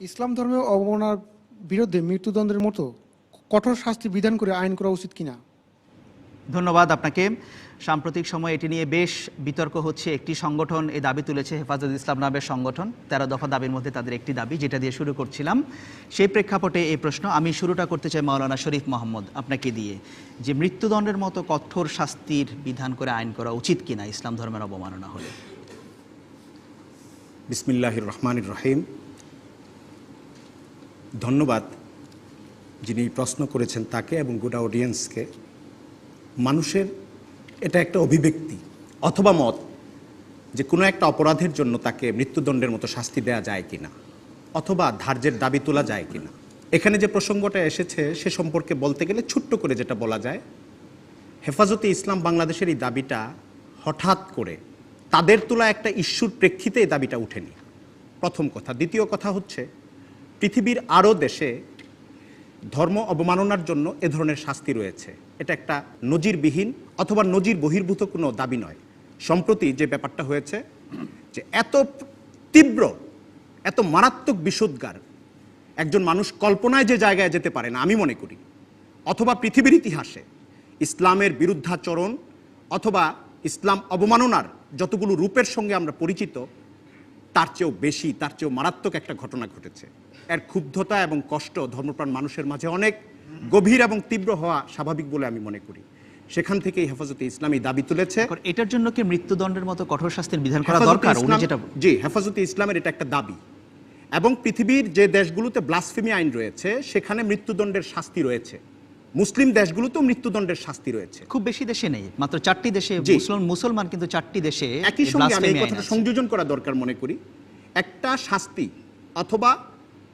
ইসলাম ধর্মের অবমাননার বিরুদ্ধে মৃত্যুদণ্ডের মতো কঠোর শাস্তি বিধান করে আইন করা উচিত কিনা? ধন্যবাদ আপনাকে। সাম্প্রতিক সময়ে এটি নিয়ে বেশ বিতর্ক হচ্ছে। একটি সংগঠন এই দাবি তুলেছে হেফাজত ইসলাম নামের সংগঠন। তেরো দফা দাবির মধ্যে তাদের একটি দাবি যেটা দিয়ে শুরু করছিলাম। সেই প্রেক্ষাপটে এই প্রশ্ন আমি শুরুটা করতে চাই মাওলানা শরীফ মোহাম্মদ আপনাকে দিয়ে। যে মৃত্যুদণ্ডের মতো কঠোর শাস্তির বিধান করে আইন করা উচিত কিনা ইসলাম ধর্মের অবমাননা হলে? বিসমিল্লাহির রহমানির রহিম। ধন্যবাদ যিনি প্রশ্ন করেছেন তাকে এবং গোটা অডিয়েন্সকে মানুষের এটা একটা অভিব্যক্তি অথবা মত যে কোনো একটা অপরাধের জন্য তাকে মৃত্যুদণ্ডের মতো শাস্তি দেওয়া যায় কি না অথবা ধার্যের দাবি তোলা যায় কিনা। এখানে যে প্রসঙ্গটা এসেছে সে সম্পর্কে বলতে গেলে ছোট্ট করে যেটা বলা যায়, হেফাজতে ইসলাম বাংলাদেশের এই দাবিটা হঠাৎ করে তাদের তোলা একটা ইস্যুর প্রেক্ষিতে এই দাবিটা উঠেনি। প্রথম কথা। দ্বিতীয় কথা হচ্ছে পৃথিবীর আরও দেশে ধর্ম অবমাননার জন্য এ ধরনের শাস্তি রয়েছে। এটা একটা নজিরবিহীন অথবা নজির বহির্ভূত কোনো দাবি নয়। সম্প্রতি যে ব্যাপারটা হয়েছে যে এত তীব্র, এত মারাত্মক বিশুদ্গার একজন মানুষ কল্পনায় যে জায়গায় যেতে পারে না, আমি মনে করি, অথবা পৃথিবীর ইতিহাসে ইসলামের বিরুদ্ধাচরণ অথবা ইসলাম অবমাননার যতগুলো রূপের সঙ্গে আমরা পরিচিত তার চেয়েও বেশি তার চেয়েও মারাত্মক একটা ঘটনা ঘটেছে। এর ক্ষুব্ধতা এবং কষ্ট ধর্মপ্রাণ মানুষের মাঝে অনেক গভীর এবং তীব্র হওয়া স্বাভাবিক বলে আমি মনে করি। সেখান থেকেই হেফাজতে ইসলামী দাবি তুলেছে। এটার জন্য কি মৃত্যুদণ্ডের মতো কঠোর শাস্তির বিধান করা দরকার? উনি যেটা জি হেফাজতে ইসলামের এটা একটা দাবি। এবং পৃথিবীর যে দেশগুলোতে ব্লাসফেমি আইন রয়েছে সেখানে মৃত্যুদণ্ডের শাস্তি রয়েছে। মুসলিম দেশগুলোতেও মৃত্যুদণ্ডের শাস্তি রয়েছে। খুব বেশি দেশে নেই মাত্র চারটি দেশে জি। মুসলমান মুসলমান কিন্তু চারটি দেশে একই সঙ্গে আমি এই কথাটা সংযোজন করা দরকার মনে করি। একটা শাস্তি অথবা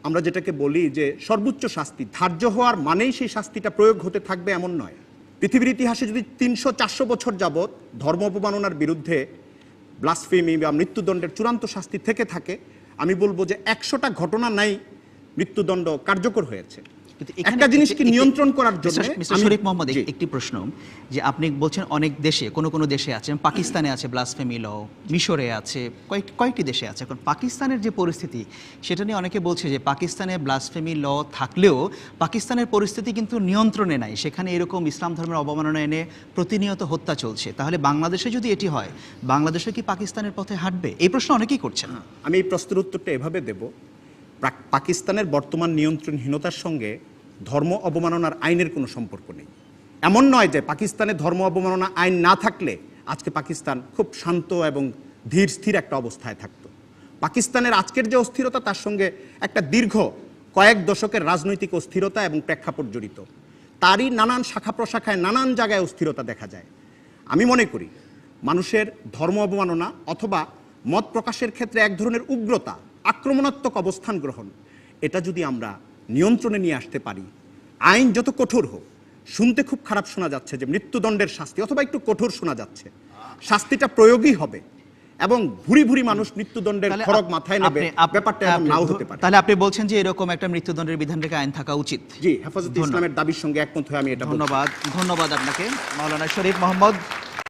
আমরা যেটাকে বলি যে সর্বোচ্চ শাস্তি ধার্য হওয়ার মানেই সেই শাস্তিটা প্রয়োগ হতে থাকবে এমন নয়। পৃথিবীর ইতিহাসে যদি তিনশো চারশো বছর যাবৎ ধর্ম অপমাননার বিরুদ্ধে ব্লাসফেমি বা মৃত্যুদণ্ডের চূড়ান্ত শাস্তি থেকে থাকে আমি বলব যে একশোটা ঘটনা নাই মৃত্যুদণ্ড কার্যকর হয়েছে। কিন্তু একটা জিনিসকে নিয়ন্ত্রণ করার জন্য মিস্টার- শরীফ মোহাম্মদ একটি প্রশ্ন যে আপনি বলছেন অনেক দেশে কোন কোন দেশে আছে পাকিস্তানে আছে ব্লাসফেমি ল মিশরে আছে কয়েক কয়েকটি দেশে আছে। এখন পাকিস্তানের যে পরিস্থিতি সেটা নিয়ে অনেকে বলছে যে পাকিস্তানে ব্লাসফেমি ল থাকলেও পাকিস্তানের পরিস্থিতি কিন্তু নিয়ন্ত্রণে নাই। সেখানে এরকম ইসলাম ধর্মের অবমাননা এনে প্রতিনিয়ত হত্যা চলছে। তাহলে বাংলাদেশে যদি এটি হয় বাংলাদেশে কি পাকিস্তানের পথে হাঁটবে? এই প্রশ্ন অনেকেই করছেন। আমি এই প্রশ্নের উত্তরটা এভাবে দেব। পাকিস্তানের বর্তমান নিয়ন্ত্রণহীনতার সঙ্গে ধর্ম অবমাননার আইনের কোনো সম্পর্ক নেই। এমন নয় যে পাকিস্তানে ধর্ম অবমাননা আইন না থাকলে আজকে পাকিস্তান খুব শান্ত এবং ধীর, স্থির একটা অবস্থায় থাকত। পাকিস্তানের আজকের যে অস্থিরতা, তার সঙ্গে একটা দীর্ঘ কয়েক দশকের রাজনৈতিক অস্থিরতা এবং প্রেক্ষাপট জড়িত। তারই নানান শাখা প্রশাখায় নানান জায়গায় অস্থিরতা দেখা যায়। আমি মনে করি, মানুষের ধর্ম অবমাননা অথবা মত প্রকাশের ক্ষেত্রে এক ধরনের উগ্রতা, আক্রমণাত্মক অবস্থান গ্রহণ, এটা যদি আমরা নিয়ন্ত্রণে নিয়ে আসতে পারি। আইন যত কঠোর হোক শুনতে খুব খারাপ শোনা যাচ্ছে যে মৃত্যুদণ্ডের শাস্তি অথবা একটু কঠোর শোনা যাচ্ছে। শাস্তিটা প্রয়োগই হবে এবং ভুরি ভুরি মানুষ মৃত্যুদণ্ডের খড়গ মাথায় নেবে ব্যাপারটা নাও হতে পারে। তাহলে আপনি বলছেন যে এরকম একটা মৃত্যুদণ্ডের বিধান রেখে আইন থাকা উচিত। জি হেফাজতে ইসলামের দাবির সঙ্গে একমত হয়ে আমি এটা ধন্যবাদ ধন্যবাদ আপনাকে। মাওলানা শরীফ মোহাম্মদ